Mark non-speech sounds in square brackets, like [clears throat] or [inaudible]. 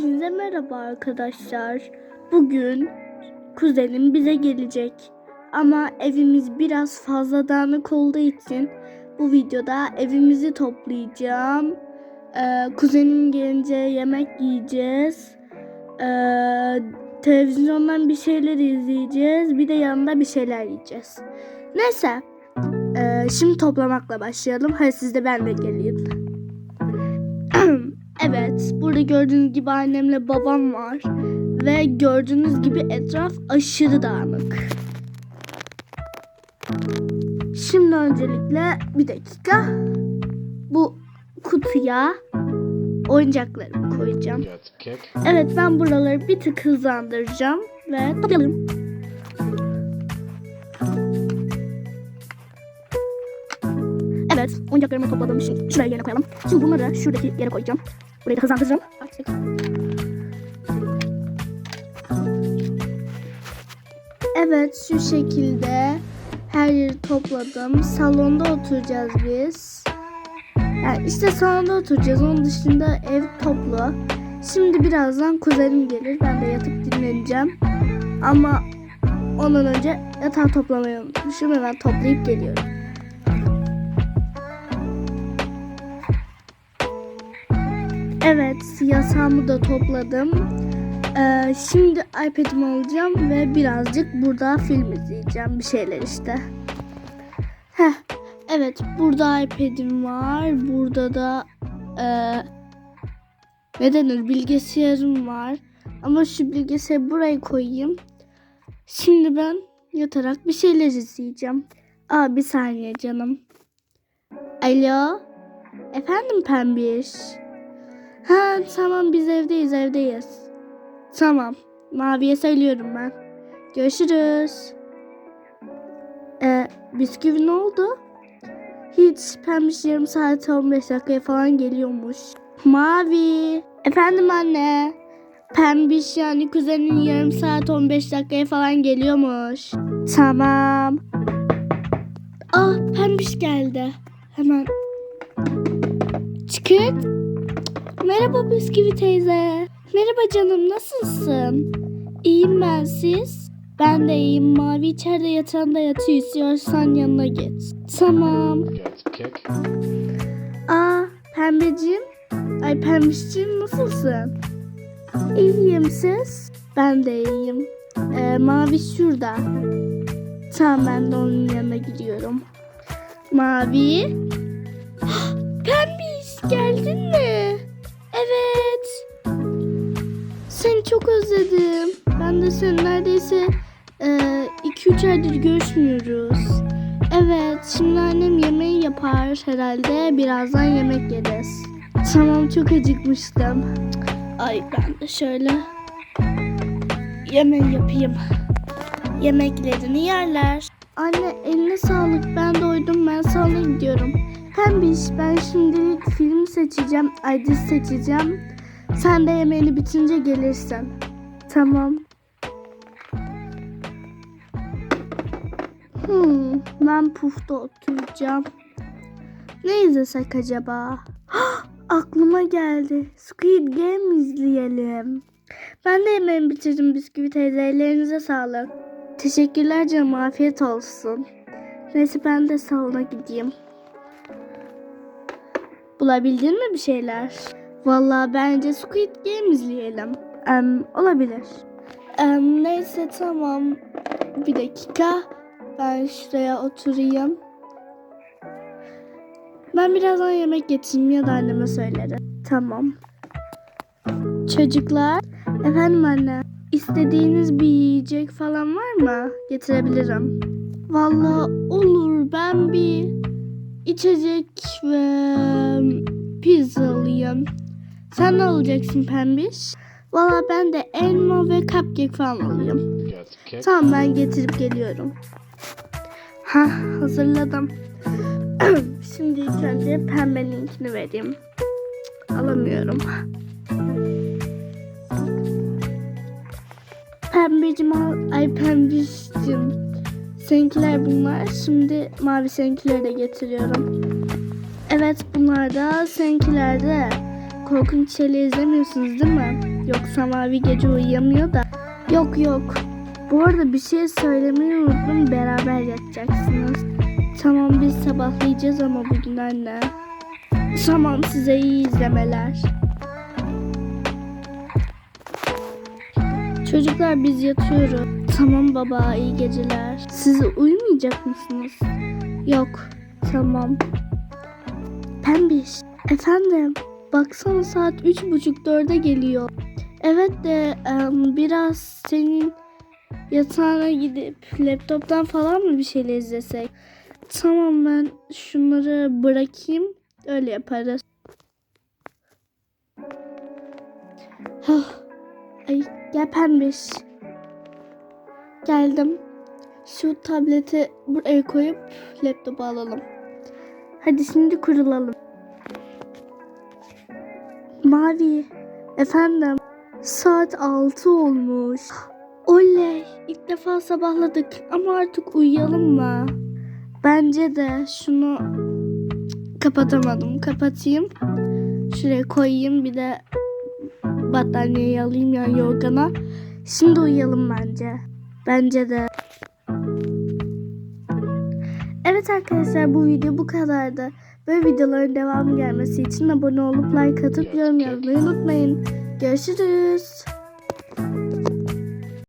Hepinize merhaba arkadaşlar. Bugün kuzenim bize gelecek. Ama evimiz biraz fazla dağınık olduğu için bu videoda evimizi toplayacağım. Ee, kuzenim gelince yemek yiyeceğiz. Ee, televizyondan bir şeyler izleyeceğiz. Bir de yanında bir şeyler yiyeceğiz. Neyse. Ee, şimdi toplamakla başlayalım. Hadi siz de ben de geleyim. Evet, burada gördüğünüz gibi annemle babam var. Ve gördüğünüz gibi etraf aşırı dağınık. Şimdi öncelikle bir dakika. Bu kutuya oyuncaklarımı koyacağım. Evet ben buraları bir tık hızlandıracağım ve toplayalım. Evet oyuncaklarımı topladım. Şimdi şuraya yere koyalım. Şimdi bunları şuradaki yere koyacağım. Burayı da hızlandıracağım. Artık. Evet şu şekilde her yeri topladım. Salonda oturacağız biz. Yani işte salonda oturacağız. Onun dışında ev toplu. Şimdi birazdan kuzenim gelir. Ben de yatıp dinleneceğim. Ama ondan önce yatağı toplamayı unutmuşum. Hemen toplayıp geliyorum. Evet yatağımı da topladım. Ee, şimdi iPad'imi alacağım ve birazcık burada film izleyeceğim. Bir şeyler işte. Heh, evet burada iPad'im var. Burada da eee ne denir bilgisayarım var. Ama şu bilgisayarı buraya koyayım. Şimdi ben yatarak bir şeyler izleyeceğim. Aa bir saniye canım. Alo. Efendim Pembiş. Ha tamam biz evdeyiz evdeyiz. Tamam. Maviye söylüyorum ben. Görüşürüz. Ee, bisküvi ne oldu? Hiç pembiş yarım saat 15 dakikaya falan geliyormuş. Mavi. Efendim anne. Pembiş yani kuzenin yarım saat 15 dakikaya falan geliyormuş. Tamam. Ah pembiş geldi. Hemen. Çıkırt. Merhaba bisküvi teyze. Merhaba canım nasılsın? İyiyim ben siz? Ben de iyiyim. Mavi içeride yatağında yatıyor. İstiyorsan yanına git. Tamam. Kick. Aa pembeciğim. Ay pembişciğim nasılsın? İyiyim siz? Ben de iyiyim. Ee, mavi şurada. Tamam ben de onun yanına gidiyorum. Mavi. [gasps] Pembiş geldin mi? Evet. Seni çok özledim. Ben de seni neredeyse 2-3 aydır görüşmüyoruz. Evet, şimdi annem yemeği yapar herhalde. Birazdan yemek yeriz. Tamam, çok acıkmıştım. Ay ben de şöyle yemeği yapayım. Yemeklerini yerler. Anne eline sağlık. Ben doydum. Ben salona gidiyorum. Pembiş ben şimdilik film seçeceğim. Ay dizi seçeceğim. Sen de yemeğini bitince gelirsin. Tamam. Hmm, ben pufta oturacağım. Ne izlesek acaba? Hah, Aklıma geldi. Squid Game izleyelim. Ben de yemeğimi bitirdim bisküvi teyze. Ellerinize sağlık. Teşekkürler canım. Afiyet olsun. Neyse ben de salona gideyim. Bulabildin mi bir şeyler? Vallahi bence Squid Game izleyelim. Em, olabilir. Em, neyse tamam. Bir dakika. Ben şuraya oturayım. Ben birazdan yemek getireyim ya da anneme söylerim. Tamam. Çocuklar. Efendim anne. İstediğiniz bir yiyecek falan var mı? Getirebilirim. Vallahi olur. Ben bir içecek ve pizza alayım. Sen ne alacaksın pembiş? Valla ben de elma ve cupcake falan alayım. Tamam ben getirip geliyorum. Ha hazırladım. [clears throat] Şimdi ilk önce pembeninkini vereyim. Alamıyorum. Pembecim al. Ay pembişcim. Seninkiler bunlar. Şimdi mavi seninkileri de getiriyorum. Evet bunlar da seninkiler de. Korkunç şeyler izlemiyorsunuz değil mi? Yoksa Mavi gece uyuyamıyor da. Yok yok. Bu arada bir şey söylemeyi unuttum. Beraber yatacaksınız. Tamam biz sabahlayacağız ama bugün anne. Tamam size iyi izlemeler. Çocuklar biz yatıyoruz. Tamam baba iyi geceler. Siz uyumayacak mısınız? Yok. Tamam. Pembiş. Efendim. Baksana saat üç buçuk dörde geliyor. Evet de biraz senin yatağına gidip laptoptan falan mı bir şeyler izlesek? Tamam ben şunları bırakayım. Öyle yaparız. Ay gel pembiş. Geldim. Şu tableti buraya koyup laptopu alalım. Hadi şimdi kurulalım. Mavi. Efendim. Saat 6 olmuş. Oley. İlk defa sabahladık ama artık uyuyalım mı? Bence de şunu kapatamadım. Kapatayım. Şuraya koyayım bir de battaniyeyi alayım yani yorgana. Şimdi uyuyalım bence. Bence de. Evet arkadaşlar bu video bu kadardı. Böyle videoların devamı gelmesi için abone olup like atıp yorum yazmayı unutmayın. Görüşürüz.